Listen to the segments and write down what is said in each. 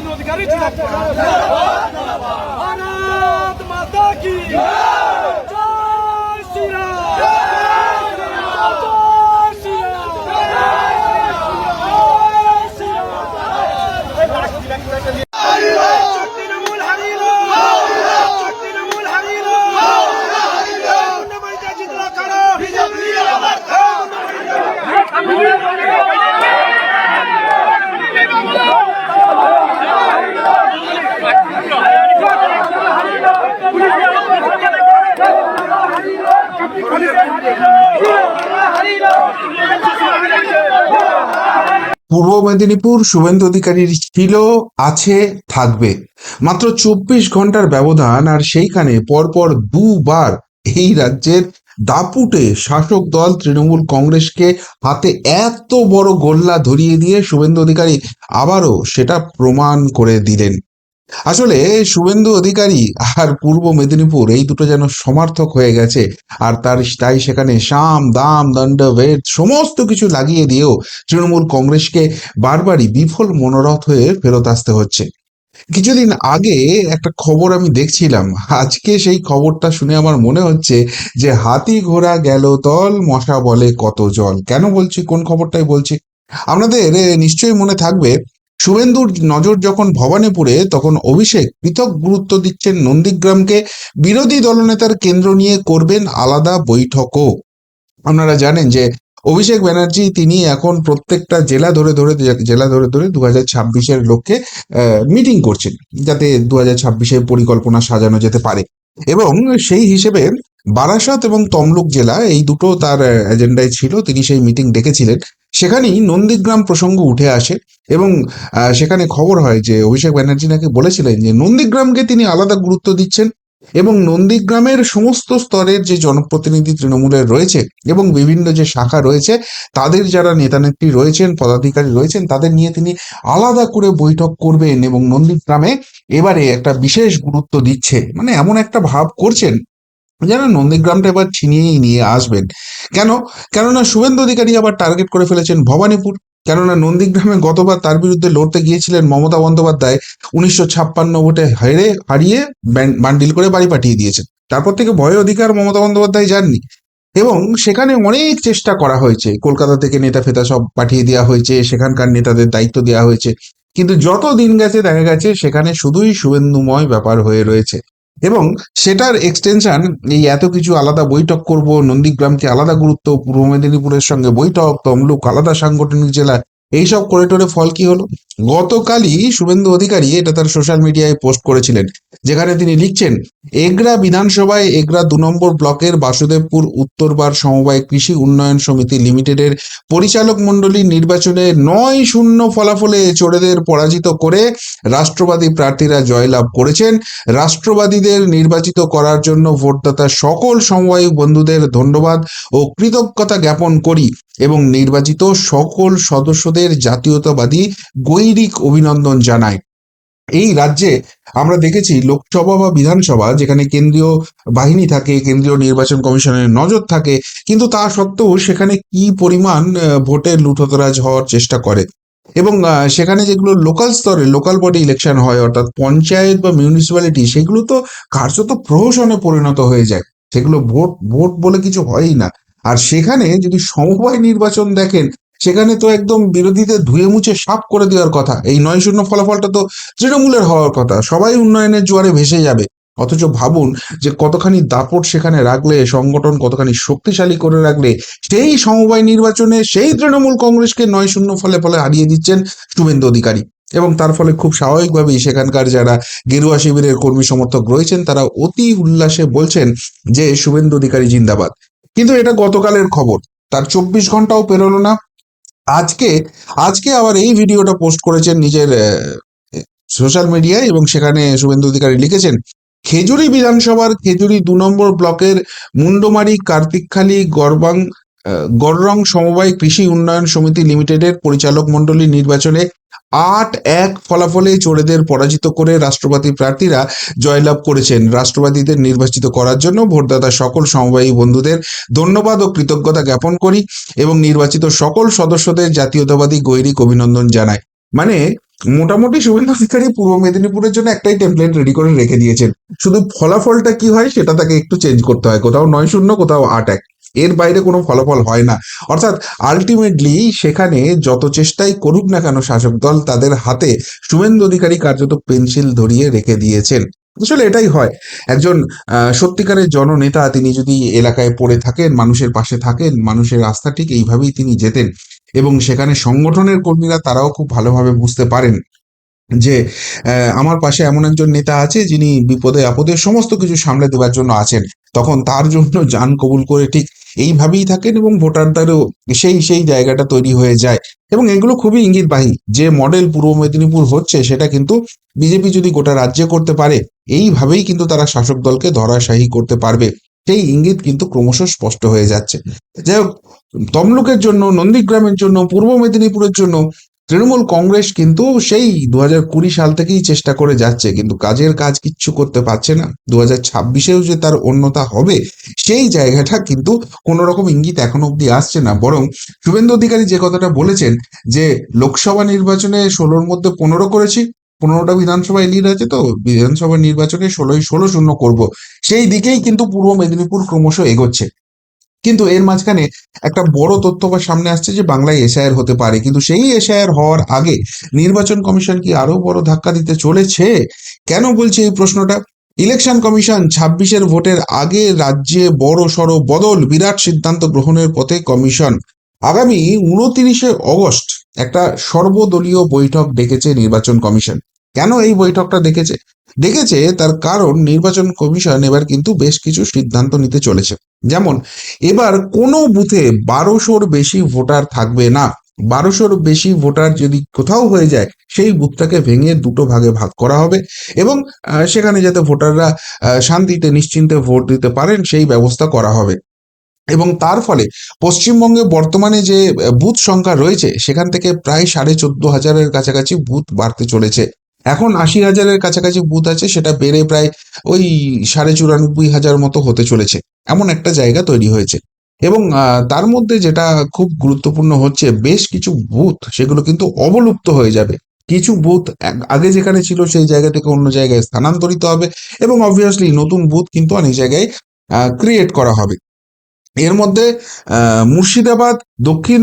নেতা শুভেন্দু অধিকারী জিন্দাবাদ ভারত মাতা কি জয় শ্রীরাম জয় শ্রীরাম জয় শ্রীরাম তৃণমূল হারিয়ে তৃণমূল হারিয়ে মুন্ডামারিতে জিতলা কারও বিজেপি পূর্ব মেদিনীপুর শুভেন্দু অধিকারীর ছিল, আছে, থাকবে। মাত্র চব্বিশ ঘণ্টার ব্যবধান আর সেইখানে পরপর দুবার এই রাজ্যের দাপুটে শাসক দল তৃণমূল কংগ্রেসকে হাতে এত বড় গোল্লা ধরিয়ে দিয়ে শুভেন্দু অধিকারী আবারও সেটা প্রমাণ করে দিলেন। আসলে শুভেন্দু অধিকারী আর পূর্ব মেদিনীপুর এই দুটো যেন সমার্থক হয়ে গেছে, আর তার তাই সেখানে সাম দাম, দণ্ড ভেদ সমস্ত কিছু লাগিয়ে দিয়েও তৃণমূল কংগ্রেসকে বারবারই বিফল মনোরথ হয়ে ফেরত আসতে হচ্ছে। কিছুদিন আগে একটা খবর আমি দেখছিলাম, আজকে সেই খবরটা শুনে আমার মনে হচ্ছে যে হাতি ঘোড়া গেল তল, মশা বলে কত জল। কেন বলছি? কোন খবরটাই বলছি? আপনাদের নিশ্চয়ই মনে থাকবে শুভেন্দুর নজর যখন ভবানীপুরে, তখন অভিষেক পৃথক গুরুত্ব দিচ্ছেন নন্দীগ্রামকে। বিরোধী দলনেতার কেন্দ্র নিয়ে করবেন আলাদা বৈঠকও। আপনারা জানেন যে অভিষেক ব্যানার্জি, তিনি এখন প্রত্যেকটা জেলা ধরে ধরে, জেলা ধরে ধরে দু হাজার ছাব্বিশের লক্ষ্যে মিটিং করছেন, যাতে দু হাজার ছাব্বিশের পরিকল্পনা সাজানো যেতে পারে। এবং সেই হিসেবে বারাসত এবং তমলুক জেলা, এই দুটো তার এজেন্ডায় ছিল, তিনি সেই মিটিং ডেকেছিলেন। সেখানেই নন্দীগ্রাম প্রসঙ্গ উঠে আসে এবং সেখানে খবর হয় যে অভিষেক ব্যানার্জি নাকি বলেছিলেন যে নন্দীগ্রামকে তিনি আলাদা গুরুত্ব দিচ্ছেন এবং নন্দীগ্রামের সমস্ত স্তরের যে জনপ্রতিনিধি তৃণমূলের রয়েছে এবং বিভিন্ন যে শাখা রয়েছে, তাদের যারা নেতানেত্রী রয়েছেন, পদাধিকারী রয়েছেন, তাদের নিয়ে তিনি আলাদা করে বৈঠক করবেন এবং নন্দীগ্রামে এবারে একটা বিশেষ গুরুত্ব দিচ্ছে। মানে এমন একটা ভাব করছেন যেন নন্দীগ্রামটা এবার ছিনিয়েই নিয়ে আসবেন। কেন? কেননা শুভেন্দু অধিকারী আবার টার্গেট করে ফেলেছেন ভবানীপুর। কেননা নন্দীগ্রামে গতবার তার বিরুদ্ধে লড়তে গিয়েছিলেন মমতা বন্দ্যোপাধ্যায়। উনিশশো ছাপ্পান্ন ভোটে হেরে হারিয়ে বান্ডিল করে বাড়ি পাঠিয়ে দিয়েছেন। তারপর থেকে ভয় অধিকার মমতা বন্দ্যোপাধ্যায় যাননি। এবং সেখানে অনেক চেষ্টা করা হয়েছে। কলকাতা থেকে নেতা ফেতা সব পাঠিয়ে দেওয়া হয়েছে, সেখানকার নেতাদের দায়িত্ব দেওয়া হয়েছে। কিন্তু যত দিন গেছে দেখা গেছে, সেখানে শুধুই শুভেন্দুময় ব্যাপার হয়ে রয়েছে। এবং সেটার এক্সটেনশন এই এত কিছু আলাদা বৈঠক করব, নন্দীগ্রামকে আলাদা গুরুত্ব, পূর্ব মেদিনীপুরের সঙ্গে বৈঠক, তমলুক আলাদা সাংগঠনিক জেলা, এইসব করে টোরে ফল কি হলো? গতকালই শুভেন্দু অধিকারী এটা তার সোশ্যাল মিডিয়ায় পোস্ট করেছিলেন, যেখানে তিনি লিখছেন, এগরা বিধানসভায় এগরা দু নম্বর ব্লকের বাসুদেবপুর, উত্তরবার সমবায় কৃষি উন্নয়ন সমিতি লিমিটেডের পরিচালক মণ্ডলী নির্বাচনে নয় শূন্য ফলাফলে চোরেদের পরাজিত করে রাষ্ট্রবাদী প্রার্থীরা জয়লাভ করেছেন। রাষ্ট্রবাদীদের নির্বাচিত করার জন্য ভোটদাতা সকল সমবায়িক বন্ধুদের ধন্যবাদ ও কৃতজ্ঞতা জ্ঞাপন করি এবং নির্বাচিত সকল সদস্যদের জাতীয়তাবাদী গৈরিক অভিনন্দন জানাই। এই রাজ্যে আমরা দেখেছি লোকসভা বা বিধানসভা যেখানে কেন্দ্রীয় বাহিনী থাকে, কেন্দ্রীয় নির্বাচন কমিশনের নজর থাকে, কিন্তু তা সত্ত্বেও সেখানে কি পরিমাণ ভোটের লুঠতরাজ হওয়ার চেষ্টা করে। এবং সেখানে যেগুলো লোকাল স্তরে লোকাল বডি ইলেকশন হয়, অর্থাৎ পঞ্চায়েত বা মিউনিসিপ্যালিটি সেগুলো তো কার্যত প্রহসনে পরিণত হয়ে যায়। সেগুলো ভোট ভোট বলে কিছু হয়ই না। আর সেখানে যদি সমবায় নির্বাচন দেখেন সেখানে তো একদম বিরোধীদের ধুয়ে মুছে সাফ করে দেওয়ার কথা। এই নয় শূন্য ফলাফলটা তো তৃণমূলের হওয়ার কথা। সবাই উন্নয়নের জোয়ারে ভেসে যাবে। অথচ ভাবুন যে কতখানি দাপট সেখানে রাখলে, সংগঠন কতখানি শক্তিশালী করে রাখলে, সেই সমবায় নির্বাচনে সেই তৃণমূল কংগ্রেসকে নয় শূন্য ফলে ফলে হারিয়ে দিচ্ছেন শুভেন্দু অধিকারী। এবং তার ফলে খুব স্বাভাবিকভাবেই সেখানকার যারা গেরুয়া শিবিরের কর্মী সমর্থক রয়েছেন, তারা অতি উল্লাসে বলছেন যে শুভেন্দু অধিকারী জিন্দাবাদ। কিন্তু এটা গতকালের খবর। তার চব্বিশ ঘন্টাও পেরোলো না। আজকে আজকে আবার এই ভিডিওটা পোস্ট করেছেন নিজের সোশ্যাল মিডিয়ায় এবং সেখানে শুভেন্দু অধিকারী লিখেছেন, খেজুরি বিধানসভার খেজুরি দু নম্বর ব্লকের মুন্ডমারি কার্তিকখালী গরবাং গররং সমবায় কৃষি উন্নয়ন সমিতি লিমিটেডের পরিচালক মণ্ডলী নির্বাচনে আট এক ফলাফলে চোরেদের পরাজিত করে রাষ্ট্রপতি প্রার্থীরা জয়লাভ করেছেন। রাষ্ট্রবাদীদের নির্বাচিত করার জন্য ভোটদাতা সকল সমবায়ী বন্ধুদের ধন্যবাদ ও কৃতজ্ঞতা জ্ঞাপন করি এবং নির্বাচিত সকল সদস্যদের জাতীয়তাবাদী গৈরিক অভিনন্দন জানাই। মানে মোটামুটি শুভেন্দু অধিকারী পূর্ব মেদিনীপুরের জন্য একটাই টেমপ্লেট রেডি করে রেখে দিয়েছেন। শুধু ফলাফলটা কি হয় সেটা তাকে একটু চেঞ্জ করতে হয়। কোথাও নয় শূন্য, কোথাও আট এক। এর বাইরে কোনো ফলাফল হয় না। অর্থাৎ আলটিমেটলি সেখানে যত চেষ্টাই করুক না কেন শাসক দল তাদের হাতে শুভেন্দু অধিকারী কার্যত পেন্সিল ধরিয়ে রেখে দিয়েছেন। আসলে এটাই হয়। একজন সত্যিকারের জননেতা তিনি যদি এলাকায় পড়ে থাকেন, মানুষের পাশে থাকেন, মানুষের রাস্তা ঠিক এইভাবেই তিনি যেতেন এবং সেখানে সংগঠনের কর্মীরা তারাও খুব ভালোভাবে বুঝতে পারেন যে আমার পাশে এমন একজন নেতা আছে যিনি বিপদে আপদে সমস্ত কিছু সামলে দেওয়ার জন্য আছেন। তখন তার জন্য যান কবুল করে ঠিক এইভাবেই থাকেন এবং ভোটারদেরও সেই সেই জায়গাটা তৈরি হয়ে যায়। এবং এগুলো খুবই ইঙ্গিতবাহী যে মডেল পূর্ব মেদিনীপুর হচ্ছে, সেটা কিন্তু বিজেপি যদি গোটা রাজ্যে করতে পারে, এইভাবেই কিন্তু তারা শাসক দলকে ধরাশাহী করতে পারবে। সেই ইঙ্গিত কিন্তু ক্রমশ স্পষ্ট হয়ে যাচ্ছে। যাই হোক, তমলুকের জন্য, নন্দীগ্রামের জন্য, পূর্ব মেদিনীপুরের জন্য তৃণমূল কংগ্রেস কিন্তু সেই দু কুড়ি সাল থেকেই চেষ্টা করে যাচ্ছে, কিন্তু কাজের কাজ কিচ্ছু করতে পারছে না। দু হাজার ছাব্বিশেও যে তার অন্যতা হবে, সেই জায়গাটা কিন্তু কোনো রকম ইঙ্গিত এখনও অব্দি আসছে না। বরং শুভেন্দু অধিকারী যে কথাটা বলেছেন যে, লোকসভা নির্বাচনে ষোলোর মধ্যে পনেরো করেছি, পনেরোটা বিধানসভা এলিয়ে আছে তো, বিধানসভা নির্বাচনে ষোলোই ষোলো শূন্য করব। সেই দিকেই কিন্তু পূর্ব মেদিনীপুর ক্রমশ এগোচ্ছে। কিন্তু এর মাঝখানে একটা বড় তথ্য বা সামনে আসছে যে বাংলায় এসআইআর হতে পারে। কিন্তু সেই এসআইআর হওয়ার আগে নির্বাচন কমিশন কি আরও বড় ধাক্কা দিতে চলেছে? কেন বলছে এই প্রশ্নটা? ইলেকশন কমিশন ছাব্বিশের ভোটের আগে রাজ্যে বড় সড় বদল বিরাট সিদ্ধান্ত গ্রহণের পথে কমিশন। আগামী উনতিরিশে অগস্ট একটা সর্বদলীয় বৈঠক ডেকেছে নির্বাচন কমিশন। কেন এই বৈঠকটা ডেকেছে ডেকেছে তার কারণ নির্বাচন কমিশন এবার কিন্তু বেশ কিছু সিদ্ধান্ত নিতে চলেছে। যেমন, এবার কোনো বুথে বারোশোর বেশি ভোটার থাকবে না। বারোশোর বেশি ভোটার যদি কোথাও হয়ে যায়, সেই বুথটাকে ভেঙে দুটো ভাগে ভাগ করা হবে এবং সেখানে যাতে ভোটাররা শান্তিতে, নিশ্চিন্তে ভোট দিতে পারেন, সেই ব্যবস্থা করা হবে। এবং তার ফলে পশ্চিমবঙ্গে বর্তমানে যে বুথ সংখ্যা রয়েছে, সেখান থেকে প্রায় সাড়ে চোদ্দ হাজারের কাছাকাছি বুথ বাড়তে চলেছে। এখন আশি হাজারের কাছাকাছি বুথ আছে, সেটা বেড়ে প্রায় ওই সাড়ে চুরানব্বই হাজার মতো হতে চলেছে। এমন একটা জায়গা তৈরি হয়েছে। এবং তার মধ্যে যেটা খুব গুরুত্বপূর্ণ হচ্ছে, বেশ কিছু বুথ, সেগুলো কিন্তু অবলুপ্ত হয়ে যাবে। কিছু বুথ আগে যেখানে ছিল, সেই জায়গা থেকে অন্য জায়গায় স্থানান্তরিত হবে এবং অবভিয়াসলি নতুন বুথ কিন্তু অনেক জায়গায় ক্রিয়েট করা হবে। এর মধ্যে মুর্শিদাবাদ, দক্ষিণ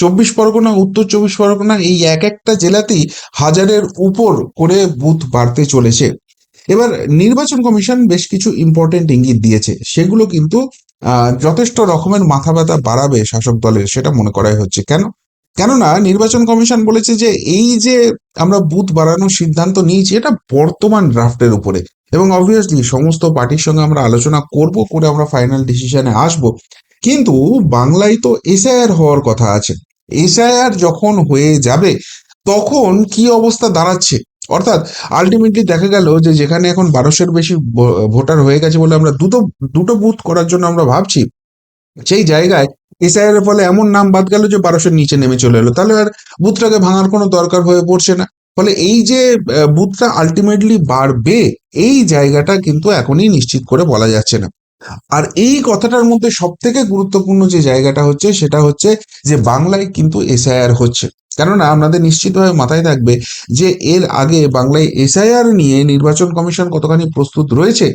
চব্বিশ পরগনা, উত্তর চব্বিশ পরগনা এই এক একটা জেলাতেই হাজারের উপর করে বুথ বাড়তে চলেছে। এবার নির্বাচন কমিশন বেশ কিছু ইম্পর্টেন্ট ইঙ্গিত দিয়েছে। সেগুলো কিন্তু যথেষ্ট রকমের মাথা ব্যথা বাড়াবে শাসক দলের, সেটা মনে করাই হচ্ছে। কেন? কেননা নির্বাচন কমিশন বলেছে যে, এই যে আমরা বুথ বাড়ানোর সিদ্ধান্ত নিয়েছি, এটা বর্তমান ড্রাফটের উপরে। এবং অবভিয়াসলি সমস্ত পার্টির সঙ্গে আমরা আলোচনা করব, করে আমরা ফাইনাল ডিসিশনে আসব। কিন্তু বাংলায় তো এসআইআর হওয়ার কথা আছে। এসআইআর যখন হয়ে যাবে, তখন কি অবস্থা দাঁড়াচ্ছে? অর্থাৎ আলটিমেটলি দেখা গেল যে যেখানে এখন বারোশোর বেশি ভোটার হয়ে গেছে বলে আমরা দুটো দুটো বুথ করার জন্য আমরা ভাবছি, সেই জায়গায় এসআইআর এর ফলে এমন নাম বাদ গেল যে বারোশোর নিচে নেমে চলে এলো। তাহলে আর বুথটাকে ভাঙার কোনো দরকার হয়ে পড়ছে না। ফলে এই যে বুথটা আলটিমেটলি বাড়বে, এই জায়গাটা কিন্তু এখনই নিশ্চিত করে বলা যাচ্ছে না। আর এই কথাটার মধ্যে সব থেকে গুরুত্বপূর্ণ যে জায়গাটা হচ্ছে, সেটা হচ্ছে যে বাংলায় কিন্তু এসআইআর হচ্ছে। কেননা আপনাদের নিশ্চিতভাবে মাথায় থাকবে যে এর আগে বাংলায় এসআইআর নিয়ে নির্বাচন কমিশন কতখানি প্রস্তুত রয়েছে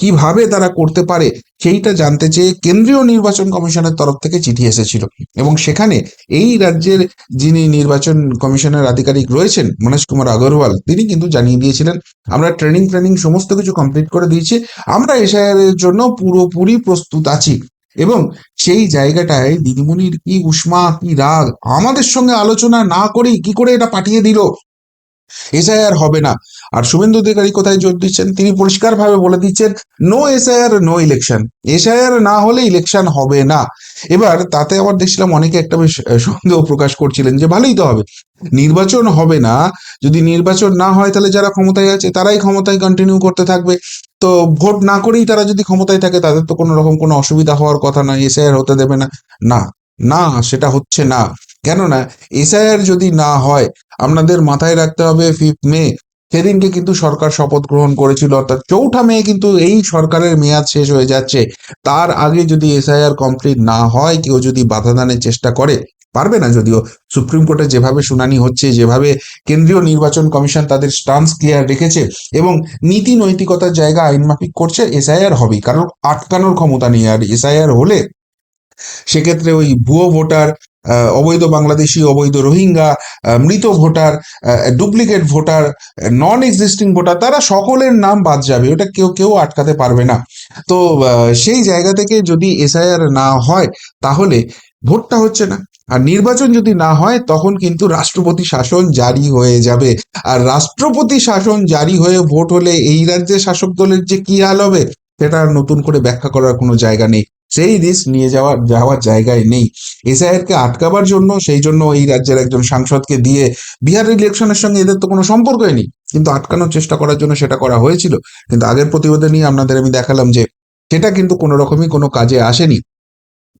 কীভাবে তারা করতে পারে সেইটা জানতে চেয়ে কেন্দ্রীয় নির্বাচন কমিশনের তরফ থেকে চিঠি এসেছিল। এবং সেখানে এই রাজ্যের যিনি নির্বাচন কমিশনের আধিকারিক রয়েছেন মনোজ কুমার আগরওয়াল, তিনি কিন্তু জানিয়ে দিয়েছিলেন, আমরা ট্রেনিং ট্রেনিং সমস্ত কিছু কমপ্লিট করে দিয়েছি, আমরা এসআইআর এর জন্য পুরোপুরি প্রস্তুত আছি। এবং সেই জায়গাটায় দিদিমণির কি উষ্মা, কি রাগ, আমাদের সঙ্গে আলোচনা না করেই কি করে এটা পাঠিয়ে দিল? এসআইআর হবে না। আর শুভেন্দু অধিকারী কোথায় জোর দিচ্ছেন? তিনি পরিষ্কারভাবে বলে দিচ্ছেন no SIR no election SIR না হলে ইলেকশন হবে না। এবার তাতে আবার দেখছিলাম অনেকে একটা বেশ সন্দেহ প্রকাশ করছিলেন যে ভালোই তো হবে। নির্বাচন হবে না। যদি নির্বাচন না হয় তাহলে যারা ক্ষমতায় আছে তারাই ক্ষমতায় কন্টিনিউ করতে থাকবে। তো ভোট না করেই তারা যদি ক্ষমতায় থাকে তাদের তো কোনো রকম কোনো অসুবিধা হওয়ার কথা নয়। এসআইআর হতে দেবে না। না না, সেটা হচ্ছে না। কেননা এসআইআর যদি না হয়, আপনাদের মাথায় রাখতে হবে ফিফথ মে। সেদিনকে কিন্তু সরকার শপথ গ্রহণ করেছিল, অর্থাৎ চৌঠা মে কিন্তু এই সরকারের মেয়াদ শেষ হয়ে যাচ্ছে। তার আগে যদি এসআইআর কমপ্লিট না হয়, কেউ যদি বাধা দানের চেষ্টা করে, পারবে না যদিও। সুপ্রিম কোর্টে যেভাবে শুনানি হচ্ছে, যেভাবে কেন্দ্রীয় নির্বাচন কমিশন তাদের স্টান্স ক্লিয়ার রেখেছে, এবং নীতি নৈতিকতার জায়গা আইনমাফিক করছে, এসআইআর হবেই। কারণ আটকানোর ক্ষমতা নেই, আর এসআইআর হলে সেক্ষেত্রে ওই ভুয়ো ভোটার অবৈধ বাংলাদেশি, অবৈধ রোহিঙ্গা মৃত voter duplicate voter non existing voter, তারা সকলের নাম বাদ যাবে। ওটা কেউ কেউ আটকাতে পারবে না। তো সেই জায়গা থেকে যদি এসআইআর না হয়, তাহলে ভোটটা হচ্ছে না। আর নির্বাচন যদি না হয়, তখন কিন্তু রাষ্ট্রপতি শাসন জারি হয়ে যাবে। আর রাষ্ট্রপতি শাসন জারি হয়ে ভোট হলে এই রাজ্যের শাসক দলের যে কি হাল হবে, সেটা নতুন করে ব্যাখ্যা করার কোনো জায়গা নেই। সেই রিস্ক নিয়ে যাওয়ার যাওয়ার জায়গায় নেই। এসআইআরকে আটকাবার জন্য, সেই জন্য এই রাজ্যের একজন সাংসদকে দিয়ে বিহার ইলেকশনের সঙ্গে এদের তো কোনো সম্পর্কই নেই। কিন্তু আটকানোর চেষ্টা করার জন্য সেটা করা হয়েছিল। কিন্তু আগের প্রতিবেদনে আপনাদের আমি দেখালাম যে সেটা কিন্তু কোনো রকমই কোনো কাজে আসেনি।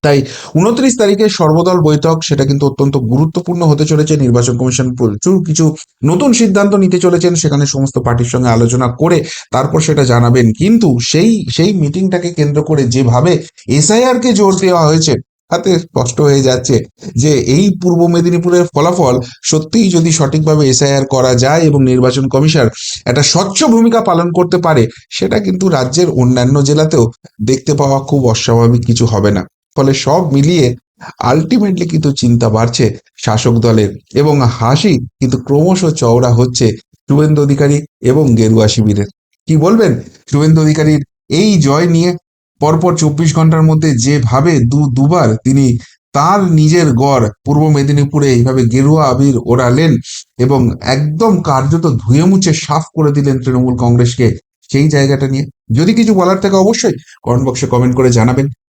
তাই উনত্রিশ তারিখে সর্বদল বৈঠক, সেটা কিন্তু অত্যন্ত গুরুত্বপূর্ণ হতে চলেছে। নির্বাচন কমিশন প্রচুর কিছু নতুন সিদ্ধান্ত নিতে চলেছেন, সেখানে সমস্ত পার্টির সঙ্গে আলোচনা করে তারপর সেটা জানাবেন। কিন্তু সেই সেই মিটিংটাকে কেন্দ্র করে যেভাবে এসআইআর কে জোর দেওয়া হয়েছে, তাতে স্পষ্ট হয়ে যাচ্ছে যে এই পূর্ব মেদিনীপুরের ফলাফল সত্যিই যদি সঠিকভাবে এসআইআর করা যায় এবং নির্বাচন কমিশন একটা স্বচ্ছ ভূমিকা পালন করতে পারে, সেটা কিন্তু রাজ্যের অন্যান্য জেলাতেও দেখতে পাওয়া খুব অস্বাভাবিক কিছু হবে না। ফলে সব মিলিয়ে আলটিমেটলি কিন্তু চিন্তা বাড়ছে শাসক দলের এবং হাসি কিন্তু ক্রমশ চওড়া হচ্ছে শুভেন্দু অধিকারী এবং গেরুয়া শিবিরের। কি বলবেন? শুভেন্দু অধিকারীর এই জয় নিয়ে পরপর চব্বিশ ঘণ্টার মধ্যে যেভাবে দু, দুবার তিনি তার নিজের গড় পূর্ব মেদিনীপুরে এইভাবে গেরুয়া আবির ওড়ালেন এবং একদম কার্যত ধুয়ে মুছে সাফ করে দিলেন তৃণমূল কংগ্রেসকে সেই জায়গাটা নিয়ে। যদি কিছু বলার থাকে অবশ্যই কমেন্ট বক্সে কমেন্ট করে জানাবেন।